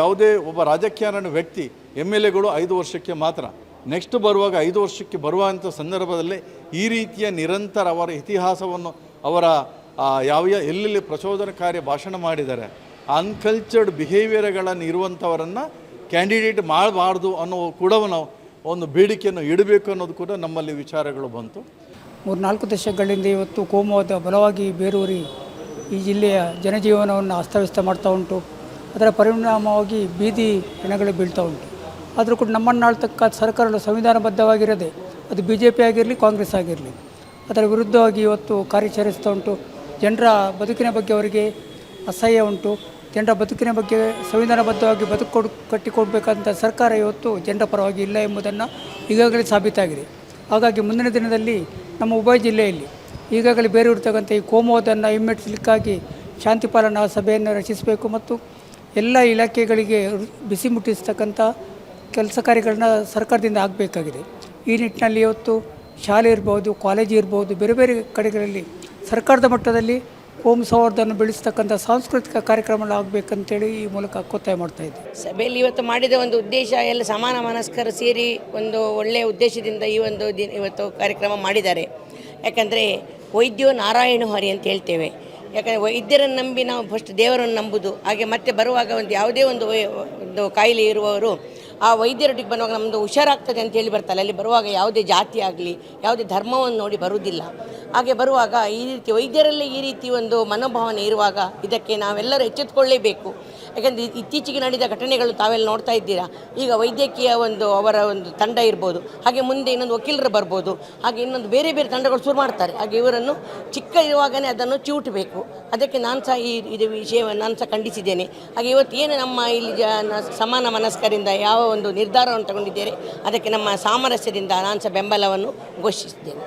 S6: ಯಾವುದೇ ಒಬ್ಬ ರಾಜಕೀಯ ವ್ಯಕ್ತಿ ಎಂ ಎಲ್ ಎಗಳು ಐದು ವರ್ಷಕ್ಕೆ ಮಾತ್ರ ನೆಕ್ಸ್ಟ್ ಬರುವಾಗ ಐದು ವರ್ಷಕ್ಕೆ ಬರುವಂಥ ಸಂದರ್ಭದಲ್ಲಿ ಈ ರೀತಿಯ ನಿರಂತರ ಅವರ ಇತಿಹಾಸವನ್ನು ಅವರ ಯಾವ, ಎಲ್ಲೆಲ್ಲಿ ಪ್ರಚೋದನಕಾರಿ ಭಾಷಣ ಮಾಡಿದ್ದಾರೆ ಅನ್ಕಲ್ಚರ್ಡ್ ಬಿಹೇವಿಯರ್ಗಳನ್ನು ಇರುವಂಥವರನ್ನು ಕ್ಯಾಂಡಿಡೇಟ್ ಮಾಡಬಾರ್ದು ಅನ್ನೋ ಕೂಡ ನಾವು ಒಂದು ಬೇಡಿಕೆಯನ್ನು ಇಡಬೇಕು ಅನ್ನೋದು ಕೂಡ ನಮ್ಮಲ್ಲಿ ವಿಚಾರಗಳು ಬಂತು.
S7: ಮೂರು ನಾಲ್ಕು ದಶಕಗಳಿಂದ ಇವತ್ತು ಕೋಮುವಾದ ಬಲವಾಗಿ ಬೇರೂರಿ ಈ ಜಿಲ್ಲೆಯ ಜನಜೀವನವನ್ನು ಅಸ್ತವ್ಯಸ್ತ ಮಾಡ್ತಾ ಉಂಟು. ಅದರ ಪರಿಣಾಮವಾಗಿ ಬೀದಿ ಹೆಣಗಳು ಬೀಳ್ತಾ ಉಂಟು. ಆದರೂ ಕೂಡ ನಮ್ಮನ್ನು ಆಳ್ತಕ್ಕ ಸರ್ಕಾರಗಳು ಸಂವಿಧಾನಬದ್ಧವಾಗಿರದೆ ಅದು ಬಿ ಜೆ ಪಿ ಆಗಿರಲಿ, ಕಾಂಗ್ರೆಸ್ ಆಗಿರಲಿ, ಅದರ ವಿರುದ್ಧವಾಗಿ ಇವತ್ತು ಕಾರ್ಯಾಚರಿಸ್ತಾ ಉಂಟು. ಜನರ ಬದುಕಿನ ಬಗ್ಗೆ ಅವರಿಗೆ ಅಸಹ್ಯ ಉಂಟು. ಜನರ ಬದುಕಿನ ಬಗ್ಗೆ ಸಂವಿಧಾನಬದ್ಧವಾಗಿ ಬದುಕೊಡು ಕಟ್ಟಿಕೊಡ್ಬೇಕಂತ ಸರ್ಕಾರ ಇವತ್ತು ಜನರ ಪರವಾಗಿ ಇಲ್ಲ ಎಂಬುದನ್ನು ಈಗಾಗಲೇ ಸಾಬೀತಾಗಿದೆ. ಹಾಗಾಗಿ ಮುಂದಿನ ದಿನದಲ್ಲಿ ನಮ್ಮ ಉಭಯ ಜಿಲ್ಲೆಯಲ್ಲಿ ಈಗಾಗಲೇ ಬೇರೆ ಇರ್ತಕ್ಕಂಥ ಈ ಕೋಮುವಾದನ್ನು ಹಿಮ್ಮೆಟ್ಟಿಸಲಿಕ್ಕಾಗಿ ಶಾಂತಿ ಪಾಲನಾ ಸಭೆಯನ್ನು ರಚಿಸಬೇಕು ಮತ್ತು ಎಲ್ಲ ಇಲಾಖೆಗಳಿಗೆ ಬಿಸಿ ಮುಟ್ಟಿಸ್ತಕ್ಕಂಥ ಕೆಲಸ ಕಾರ್ಯಗಳನ್ನ ಸರ್ಕಾರದಿಂದ ಆಗಬೇಕಾಗಿದೆ. ಈ ನಿಟ್ಟಿನಲ್ಲಿ ಇವತ್ತು ಶಾಲೆ ಇರ್ಬೋದು, ಕಾಲೇಜು ಇರ್ಬೋದು, ಬೇರೆ ಬೇರೆ ಕಡೆಗಳಲ್ಲಿ ಸರ್ಕಾರದ ಮಟ್ಟದಲ್ಲಿ ಓಂ ಸೌಹಾರ್ದವನ್ನು ಬೆಳೆಸ್ತಕ್ಕಂಥ ಸಾಂಸ್ಕೃತಿಕ ಕಾರ್ಯಕ್ರಮಗಳು ಆಗಬೇಕಂತೇಳಿ ಈ ಮೂಲಕ ಕೊತ್ತಾಯ ಮಾಡ್ತಾ ಇದ್ದೆ.
S8: ಸಭೆಯಲ್ಲಿ ಇವತ್ತು ಮಾಡಿದ ಒಂದು ಉದ್ದೇಶ, ಎಲ್ಲ ಸಮಾನ ಮನಸ್ಕರು ಸೇರಿ ಒಂದು ಒಳ್ಳೆಯ ಉದ್ದೇಶದಿಂದ ಈ ಒಂದು ದಿನ ಇವತ್ತು ಕಾರ್ಯಕ್ರಮ ಮಾಡಿದ್ದಾರೆ. ಯಾಕಂದರೆ ವೈದ್ಯ ನಾರಾಯಣ ಹರಿ ಅಂತ ಹೇಳ್ತೇವೆ. ಯಾಕಂದರೆ ವೈದ್ಯರನ್ನು ನಂಬಿ ನಾವು ಫಸ್ಟ್ ದೇವರನ್ನು ನಂಬುದು. ಹಾಗೆ ಮತ್ತೆ ಬರುವಾಗ ಒಂದು ಯಾವುದೇ ಒಂದು ಒಂದು ಕಾಯಿಲೆ ಇರುವವರು ಆ ವೈದ್ಯರೊಟ್ಟಿಗೆ ಬರುವಾಗ ನಮ್ಮದು ಹುಷಾರಾಗ್ತದೆ ಅಂತ ಹೇಳಿ ಬರ್ತಾರೆ. ಅಲ್ಲಿ ಬರುವಾಗ ಯಾವುದೇ ಜಾತಿ ಆಗಲಿ, ಯಾವುದೇ ಧರ್ಮವನ್ನು ನೋಡಿ ಬರುವುದಿಲ್ಲ. ಹಾಗೆ ಬರುವಾಗ ಈ ರೀತಿ ವೈದ್ಯರಲ್ಲೇ ಈ ರೀತಿ ಒಂದು ಮನೋಭಾವನೆ ಇರುವಾಗ ಇದಕ್ಕೆ ನಾವೆಲ್ಲರೂ ಎಚ್ಚೆತ್ತುಕೊಳ್ಳೇಬೇಕು ಯಾಕಂದರೆ ಇತ್ತೀಚೆಗೆ ನಡೆದ ಘಟನೆಗಳು ತಾವೆಲ್ಲ ನೋಡ್ತಾ ಇದ್ದೀರಾ. ಈಗ ವೈದ್ಯಕೀಯ ಒಂದು ಅವರ ಒಂದು ತಂಡ ಇರ್ಬೋದು, ಹಾಗೆ ಮುಂದೆ ಇನ್ನೊಂದು ವಕೀಲರು ಬರ್ಬೋದು, ಹಾಗೆ ಇನ್ನೊಂದು ಬೇರೆ ಬೇರೆ ತಂಡಗಳು ಶುರು ಮಾಡ್ತಾರೆ. ಹಾಗೆ ಇವರನ್ನು ಚಿಕ್ಕ ಇರುವಾಗಲೇ ಅದನ್ನು ಚಿವುಟಬೇಕು. ಅದಕ್ಕೆ ನಾನು ಸಹ ಈ ಇದು ವಿಷಯವನ್ನು ನಾನು ಸಹ ಖಂಡಿಸಿದ್ದೇನೆ. ಹಾಗೆ ಇವತ್ತು ಏನು ನಮ್ಮ ಇಲ್ಲಿ ಸಮಾನ ಮನಸ್ಕರಿಂದ ಯಾವ ಒಂದು ನಿರ್ಧಾರವನ್ನು ತಗೊಂಡಿದ್ದೇನೆ ಅದಕ್ಕೆ ನಮ್ಮ ಸಾಮರಸ್ಯದಿಂದ ನಾನು ಸಹ ಬೆಂಬಲವನ್ನು ಘೋಷಿಸಿದ್ದೇನೆ.